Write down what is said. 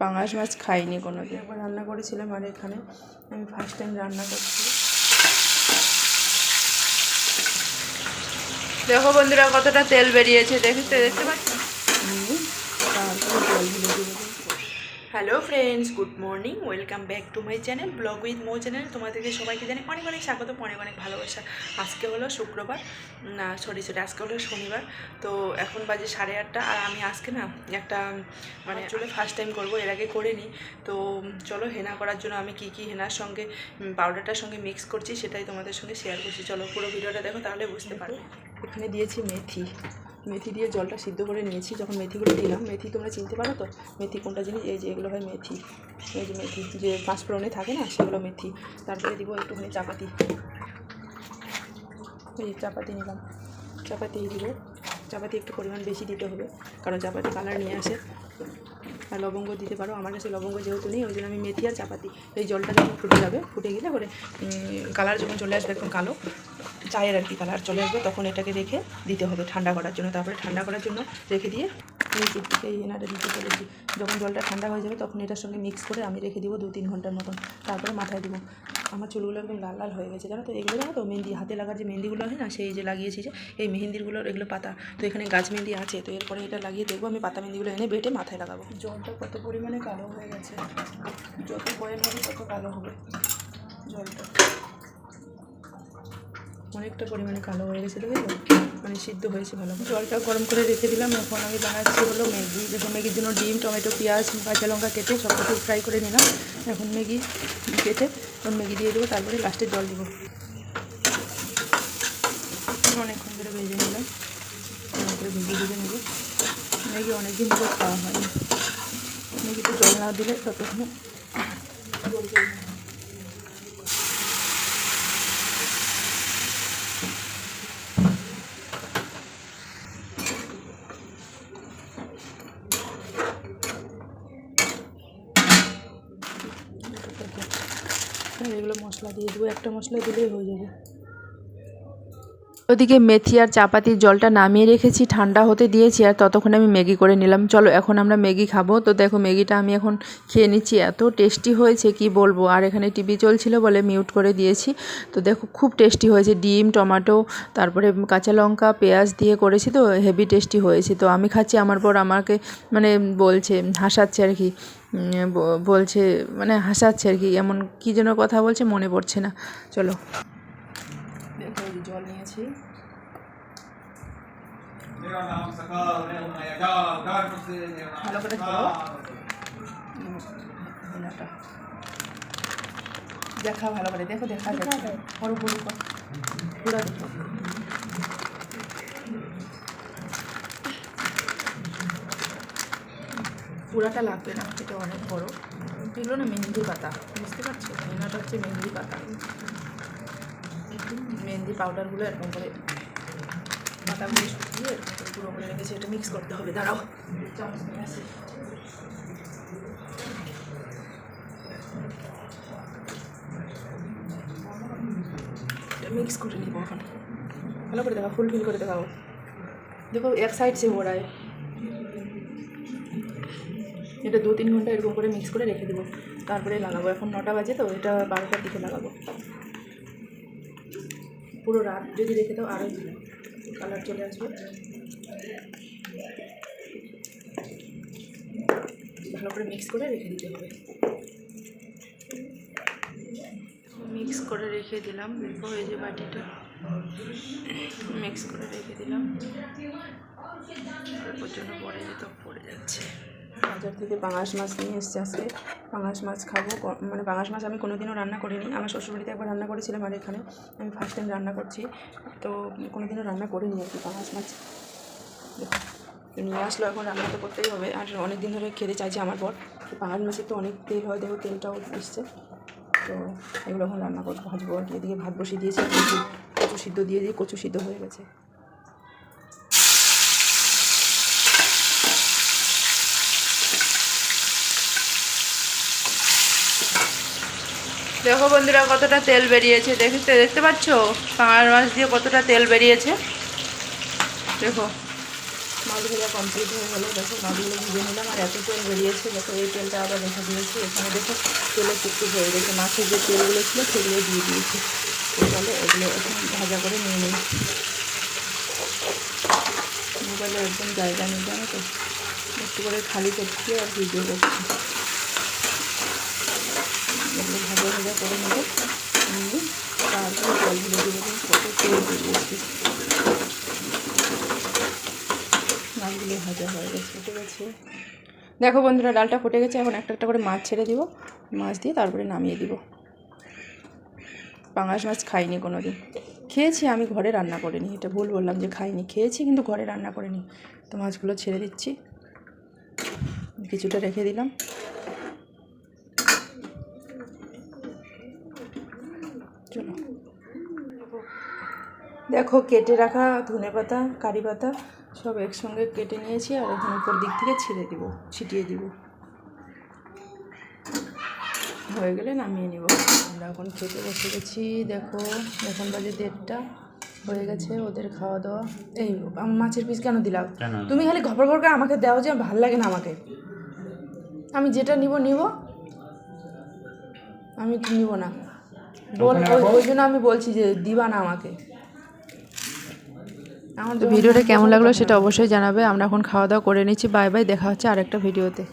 পাঙাশ মাছ খাইনি কোনো দিন একবার রান্না করেছিলাম আর এখানে আমি ফার্স্ট টাইম রান্না করছি। দেখো বন্ধুরা কতটা তেল বেরিয়েছে দেখতে দেখতে পাচ্ছি? তারপরে তেল। Hello friends good morning welcome back to my channel blog with Md channel তোমাদেরকে সবাইকে জানি অনেক অনেক স্বাগত অনেক অনেক ভালোবাসা। আজকে হলো শুক্রবার না সরি সরি আজকে হলো শনিবার। তো এখন বাজে সাড়ে আটটা আর আমি আজকে না একটা মানে চলে ফার্স্ট টাইম করব এর আগে করিনি। তো চলো হেনা করার জন্য আমি কি কি হেনার সঙ্গে পাউডারটার সঙ্গে মিক্স করছি সেটাই তোমাদের সঙ্গে শেয়ার করছি। চলো পুরো ভিডিওটা দেখো তাহলে বুঝতে পারবে। এখানে দিয়েছি মেথি। মেথি দিয়ে জলটা সিদ্ধ করে নিয়েছি। যখন মেথিগুলো দিলাম, মেথি তোমরা চিনতে পারো তো? মেথি কোনটা জিনিস? এই যে এগুলো হয় মেথি। এই যে মেথি, যে পাঁচফোড়নে থাকে না, সেগুলো মেথি। তারপরে দিব একটুখানি চাপাতি। এই চাপাতি নিলাম। চাপাতি দিব। চাপাতি একটু পরিমাণ বেশি দিতে হবে, কারণ চাপাতি কালার নিয়ে আসে। আর লবঙ্গ দিতে পারো। আমার কাছে লবঙ্গ যেহেতু নেই, ওই জন্য আমি মেথি আর চাপাতি। এই জলটা যখন ফুটে যাবে, ফুটে গেলে পরে কালার যখন চলে আসবে একদম কালো চায়ের আর কি কালার চলে আসবে, তখন এটাকে রেখে দিতে হবে ঠান্ডা করার জন্য। তারপরে ঠান্ডা করার জন্য রেখে দিয়ে এই যে এই এনাটা দিতে চলেছি যখন জলটা ঠান্ডা হয়ে যাবে তখন এটার সঙ্গে মিক্স করে আমি রেখে দিব দু তিন ঘণ্টার মতন। তারপরে মাথায় দিব। আমার চুলগুলো একদম লাল লাল হয়ে গেছে, জানো তো? এগুলো জানো তো? মেহেন্দি, হাতে লাগার যে মেহেন্দিগুলো হয় না, সেই যে লাগিয়েছি যে, এই মেহেন্দিগুলোর এগুলো পাতা। তো এখানে গাছ মেহেন্দি আছে, তো এরপরে এটা লাগিয়ে দেখব, আমি পাতা মেহেন্দিগুলো এনে বেটে মাথায় লাগাবো। জলটা কত পরিমাণে কালো হয়ে গেছে? যত বয়েল হবে তত কালো হবে জলটা। অনেকটা পরিমাণে কালো হয়ে গেছে দেখে মানে সিদ্ধ হয়েছে ভালো জলটা গরম করে রেখে দিলাম, এখন আমি বানাচ্ছি হলো ম্যাগি। দেখো, ম্যাগির জন্য ডিম, টমেটো, পেঁয়াজ, কাঁচা লঙ্কা কেটে সব কিছু ফ্রাই করে নিলাম। এখন ম্যাগি কেটে এখন ম্যাগি দিয়ে দেবো, তারপরে লাস্টে জল দেবো। অনেকক্ষণ ধরে ভেজে নিলাম। করে ভেজে ভেজে নেব। ম্যাগি অনেকদিন ধরে খাওয়া হয়নি। ম্যাগিতে জল না দিলে ততক্ষণে আর এগুলো মশলা দিয়ে দেবো। একটা মশলা দিলেই হয়ে যাবে। ওদিকে মেথি আর চাপাতির জলটা নামিয়ে রেখেছি, ঠান্ডা হতে দিয়েছি আর ততক্ষণে আমি ম্যাগি করে নিলাম। চলো, এখন আমরা ম্যাগি খাব। তো দেখো, ম্যাগিটা আমি এখন খেয়ে নিচ্ছি। এত টেস্টি হয়েছে, কি বলব? আর এখানে টিভি চলছিল বলে মিউট করে দিয়েছি। তো দেখো, খুব টেস্টি হয়েছে। ডিম, টমেটো, তারপরে কাঁচা লঙ্কা, পেঁয়াজ দিয়ে করেছি তো, হেভি টেস্টি হয়েছে। তো আমি খাচ্ছি, আমার পর আমাকে মানে বলছে, হাসাচ্ছে আর কি বলছে মানে হাসাচ্ছে আর কি, এমন কী যেন কথা বলছে, মনে পড়ছে না। চলো। হলদি জল নিয়েছি। ভালো করে দেখা ভালো করে দেখো দেখা যাচ্ছে ওর উপর পুরা দেখো পুরাটা লাগবে না এটা অনেক বড়। এগুলো না মেহেন্দি পাতা বুঝতে পারছ? হেনাটা হচ্ছে মেহেন্দির পাতা। মেহেন্দি পাউডারগুলো এরকম করে পাতাগুলো শুকিয়ে পুরো করে রেখেছি, এটা মিক্স করতে হবে, দাঁড়াও। মিক্স করে নিব এখন। ভালো করে দেখাও ফুলফিল করে দেখাও। দেখো, এক সাইড সে মোড়ায় এটা দু তিন ঘণ্টা এরকম করে মিক্স করে রেখে দেবো। তারপরে লাগাবো, এখন নটা বাজে তো, এটা বারোটার দিকে লাগাবো। পুরো রাত যদি রেখে দাও আরও কালার চলে আসবে। ভালো করে মিক্স করে রেখে দিতে হবে। মিক্স করে রেখে দিলাম। এই যে বাটিটা। মিক্স করে রেখে দিলাম। জন্য পড়ে যেত পড়ে যাচ্ছে। বাজার থেকে পাঙাশ মাছ নিয়ে এসছে আজকে। পাঙাশ মাছ খাব। মানে পাঙাশ মাছ আমি কোনোদিনও রান্না করিনি। আমার শ্বশুরবাড়িতে একবার রান্না করেছিলাম আর এখানে আমি ফার্স্ট টাইম রান্না করছি। তো কোনোদিনও রান্না করিনি আর কি পাঙাশ মাছ। নিয়ে আসলো এখন, রান্না তো করতেই হবে। আর অনেক দিন ধরে খেতে চাইছে আমার পর পাঙাশ মাছের তো অনেক তেল হয়, দেখো তেলটাও এসছে। তো এগুলো এখন রান্না করব। ভাজবো আর কি। এদিকে ভাত বসিয়ে দিয়েছি কচু সিদ্ধ দিয়ে দিয়ে কচু সিদ্ধ হয়ে গেছে। দেখো বন্ধুরা, কতটা তেল বেরিয়েছে। দেখতে দেখতে পাচ্ছ? পাঙাশ মাছ দিয়ে কতটা তেল বেরিয়েছে? দেখো। মাছ কমপ্লিট হয়ে গেলো। দেখো, মাছগুলো ভেজে নিলাম। আর এত তেল বেরিয়েছে, দেখো, এই তেলটা আবার রেখে দিয়েছি। এখানে দেখো, তেলে একটু হয়ে গেছে। মাছের যে তেলগুলো ছিল, সেগুলো দিয়ে দিয়েছি। তাহলে এগুলো এখন ভাজা করে নিয়ে নিই। মোবাইলে একদম জায়গা নেই, জানো তো? একটু করে খালি করছি আর ভিডিও করছি এগুলো ভাজা করে নিয়ে তারপরে জলগুলো দিয়ে দেবো কত তেল বেরিয়েছে মাছগুলো ভাজা হয়ে গেছে, ফুটে গেছে। দেখো বন্ধুরা, ডালটা ফুটে গেছে, এখন একটা একটা করে মাছ ছেড়ে দিব। মাছ দিয়ে তারপরে নামিয়ে দিব। পাঙাশ মাছ খাইনি কোনো দিন খেয়েছি, আমি ঘরে রান্না করিনি। এটা ভুল বললাম যে খাইনি। খেয়েছি, কিন্তু ঘরে রান্না করিনি। তো মাছগুলো ছেড়ে দিচ্ছি। কিছুটা রেখে দিলাম। চলো। দেখো কেটে রাখা ধনে পাতা কারি পাতা সব একসঙ্গে কেটে নিয়েছি আর এখন উপর দিক থেকে ছিঁড়ে দিব ছিটিয়ে দিব। হয়ে গেলে নামিয়ে নিব। আমরা এখন খেতে বসে গেছি। দেখো এখন বাজে দেড়টা হয়ে গেছে ওদের খাওয়া দাওয়া এই মাছের পিস কেন দিলাম? তুমি খালি খবর খবর করে আমাকে দাও যে ভালো লাগে না আমাকে। আমি যেটা নিব নিব। আমি নিব না? ওই- ওই জন্য আমি বলছি যে দিবা না আমাকে। আমার ভিডিওটা কেমন লাগল সেটা অবশ্যই জানাবে। আমরা এখন খাওয়া দাওয়া করে নিচ্ছি। বাই বাই দেখা হচ্ছে আরেকটা ভিডিওতে।